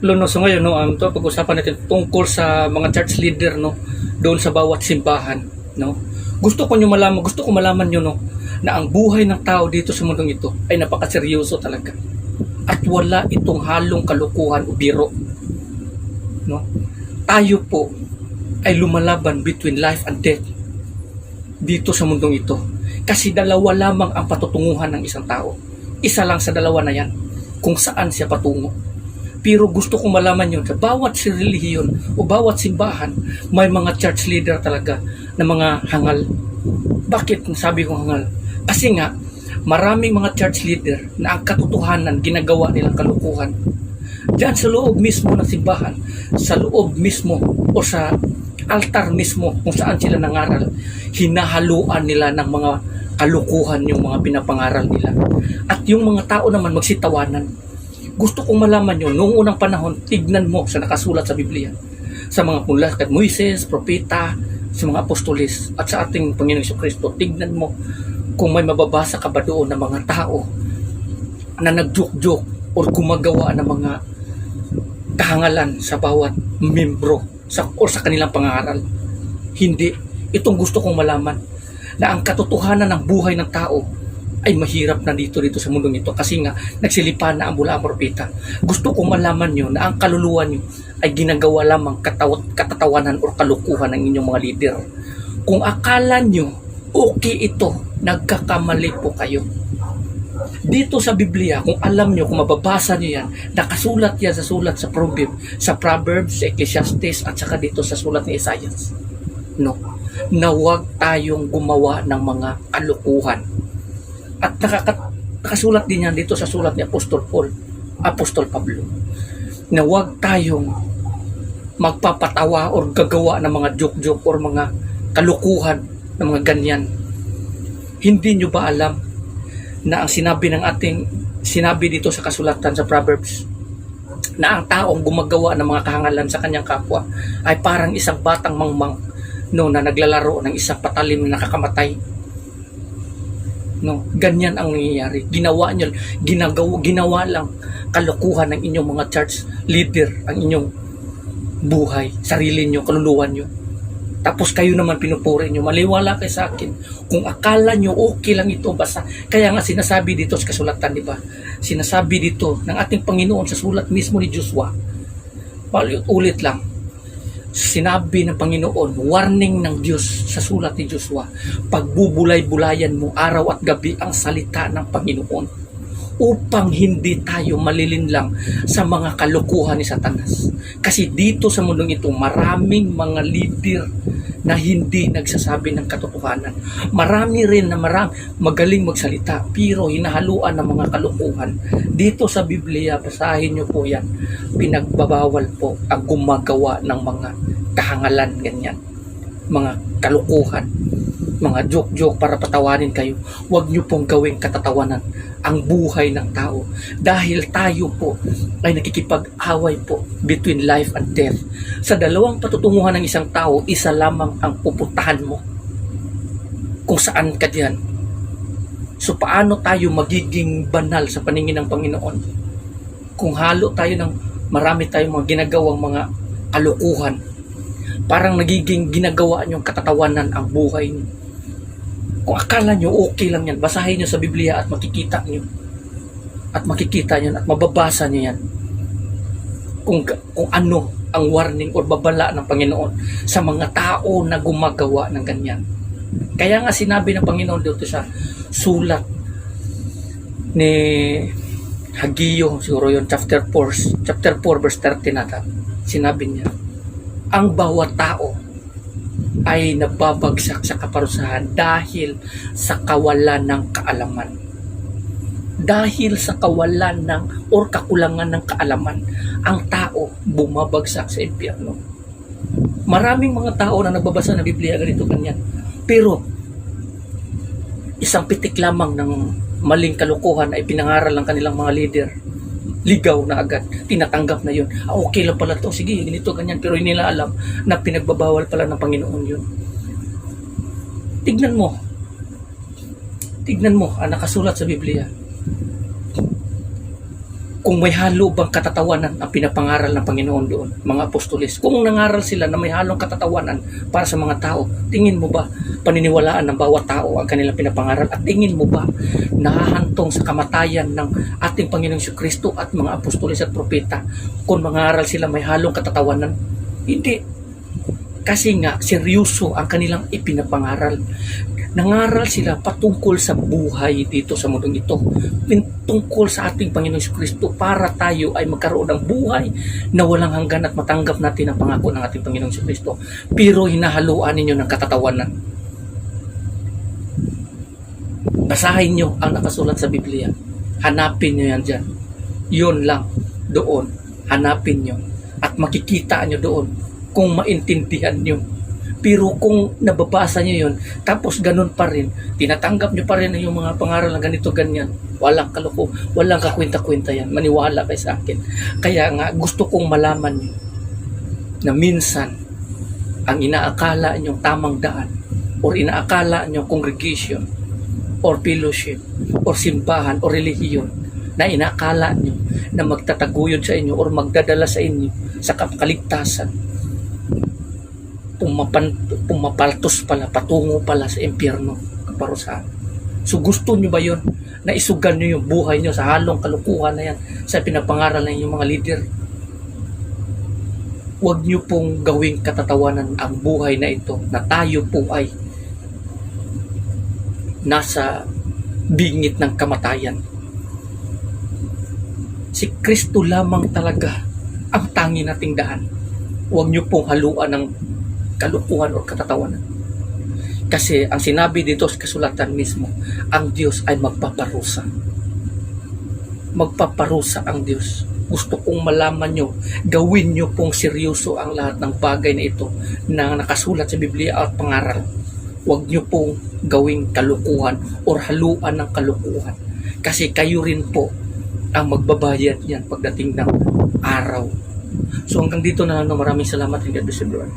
Luno, so ngayon, no, um, to, pag-usapan natin tungkol sa mga church leader, no, doon sa bawat simbahan, no. Gusto ko nyo malaman, gusto ko malaman nyo, no, na ang buhay ng tao dito sa mundong ito ay napakaseryoso talaga. At wala itong halong kalukuhan o biro, no. Tayo po ay lumalaban between life and death dito sa mundong ito. Kasi dalawa lamang ang patutunguhan ng isang tao. Isa lang sa dalawa na yan, kung saan siya patungo. Pero gusto kong malaman yun sa bawat relihiyon o bawat simbahan, may mga church leader talaga na mga hangal. Bakit sabi ko hangal? Kasi nga, maraming mga church leader na ang katotohanan ginagawa nilang kalukuhan. Diyan sa loob mismo ng simbahan, sa loob mismo o sa altar mismo kung saan sila nangaral, hinahaluan nila ng mga kalukuhan yung mga pinapangaral nila. At yung mga tao naman magsitawanan, gusto kong malaman yun, noong unang panahon, tignan mo sa nakasulat sa Biblia. Sa mga mula kay Moises, propeta, sa mga apostolis, at sa ating Panginoong Iso Kristo, tignan mo kung may mababasa ka ba doon ng mga tao na nagjuk-juk o gumagawa ng mga kahangalan sa bawat membro sa, o sa kanilang pangaral. Hindi. Itong gusto kong malaman na ang katotohanan ng buhay ng tao ay mahirap na dito dito sa mundong ito kasi nga nagsilipan na ang bula ang propeta. Gusto kong malaman nyo na ang kaluluwa nyo ay ginagawa lamang kataw- katatawanan o kalukuhan ng inyong mga leader. Kung akala nyo okay ito, nagkakamali po kayo. Dito sa Biblia, kung alam nyo, kung mababasa nyo yan, nakasulat yan sa sulat sa Proverbs, sa Proverbs, sa Ecclesiastes, at saka dito sa sulat ni Isaias. No, na huwag tayong gumawa ng mga kalukuhan at nakasulat din yan dito sa sulat ni Apostol Paul, Apostol Pablo, na huwag tayong magpapatawa or gagawa ng mga joke-joke or mga kalukuhan ng mga ganyan. Hindi nyo ba alam na ang sinabi ng ating sinabi dito sa kasulatan sa Proverbs na ang taong gumagawa ng mga kahangalan sa kanyang kapwa ay parang isang batang mangmang no, na naglalaro ng isang patalim na nakakamatay No, ganyan ang nangyayari. Ginawa niyo, ginagawa, ginawa lang kalokohan ng inyong mga church leader ang inyong buhay, sarili niyo, kaluluwa niyo. Tapos kayo naman pinupuri niyo, maliwala kayo sa akin. Kung akala niyo okay lang ito, basta. Kaya nga sinasabi dito sa kasulatan, di ba? Sinasabi dito ng ating Panginoon sa sulat mismo ni Joshua. Ulit lang, sinabi ng Panginoon, warning ng Diyos sa sulat ni Joshua, pagbubulay-bulayan mo araw at gabi ang salita ng Panginoon upang hindi tayo malilinlang sa mga kalukuhan ni Satanas. Kasi dito sa mundong ito, maraming mga leader na hindi nagsasabi ng katotohanan. Marami rin na marang magaling magsalita pero hinahaluan ng mga kalukuhan. Dito sa Biblia, basahin nyo po yan, pinagbabawal po ang gumagawa ng mga kahangalan ganyan. Mga kalukuhan, mga joke-joke para patawanin kayo. Huwag nyo pong gawing katatawanan ang buhay ng tao. Dahil tayo po ay nakikipag-away po between life and death. Sa dalawang patutunguhan ng isang tao, isa lamang ang pupuntahan mo. Kung saan ka diyan. So paano tayo magiging banal sa paningin ng Panginoon? Kung halo tayo ng marami tayong mga ginagawang mga kalukuhan, parang nagiging ginagawa nyo katatawanan ang buhay nyo. Kung akala nyo okay lang yan, basahin nyo sa Biblia at makikita nyo. At makikita nyo at mababasa nyo yan. Kung, kung ano ang warning o babala ng Panginoon sa mga tao na gumagawa ng ganyan. Kaya nga sinabi ng Panginoon dito sa sulat ni Hagio, siguro yun, chapter 4, chapter 4 verse 30 nata. Sinabi niya, ang bawat tao ay nababagsak sa kaparusahan dahil sa kawalan ng kaalaman. Dahil sa kawalan ng or kakulangan ng kaalaman, ang tao bumabagsak sa impyerno. Maraming mga tao na nagbabasa ng Biblia ganito ganyan. Pero isang pitik lamang ng maling kalukuhan ay pinangaral ng kanilang mga leader ligaw na agad, tinatanggap na yun. Ah, okay lang pala to, sige, ganito, ganyan. Pero hindi nila alam na pinagbabawal pala ng Panginoon yun. Tignan mo. Tignan mo, ang nakasulat sa Biblia. Kung may halo bang katatawanan ang pinapangaral ng Panginoon doon, mga apostoles. Kung nangaral sila na may halong katatawanan para sa mga tao, tingin mo ba paniniwalaan ng bawat tao ang kanilang pinapangaral? At tingin mo ba nahahantong sa kamatayan ng ating Panginoong Kristo at mga apostoles at propeta kung mangaral sila may halong katatawanan? Hindi. Kasi nga, seryoso ang kanilang ipinapangaral. Nangaral sila patungkol sa buhay dito sa mundong ito. Tungkol sa ating Panginoong Yesu Kristo para tayo ay magkaroon ng buhay na walang hanggan at matanggap natin ang pangako ng ating Panginoong Yesu Kristo. Pero hinahaluan ninyo ng katatawanan. Basahin nyo ang nakasulat sa Biblia. Hanapin nyo yan dyan. Yun lang. Doon. Hanapin nyo. At makikita nyo doon kung maintindihan nyo. Pero kung nababasa nyo yun, tapos ganun pa rin, tinatanggap nyo pa rin yung mga pangaral na ganito, ganyan, walang kaloko, walang kakwenta-kwenta yan. Maniwala kayo sa akin. Kaya nga, gusto kong malaman nyo na minsan, ang inaakala nyong tamang daan or inaakala nyong congregation or fellowship or simbahan or relihiyon na inaakala nyo na magtataguyod sa inyo or magdadala sa inyo sa kaligtasan pumapan, pumapaltos pala, patungo pala sa impyerno, kaparusahan. So gusto nyo ba yon na isugan nyo yung buhay nyo sa halong kalukuhan na yan sa pinapangaral ng inyong mga leader? Huwag nyo pong gawing katatawanan ang buhay na ito na tayo po ay nasa bingit ng kamatayan. Si Kristo lamang talaga ang tangi nating daan. Huwag nyo pong haluan ng kalukuhan o katatawanan. Kasi ang sinabi dito sa kasulatan mismo, ang Diyos ay magpaparusa. Magpaparusa ang Diyos. Gusto kong malaman nyo, gawin nyo pong seryoso ang lahat ng bagay na ito na nakasulat sa Biblia at pangaral. Huwag nyo pong gawing kalukuhan or haluan ng kalukuhan. Kasi kayo rin po ang magbabayad yan pagdating ng araw. So hanggang dito na lang, maraming salamat and God bless everyone.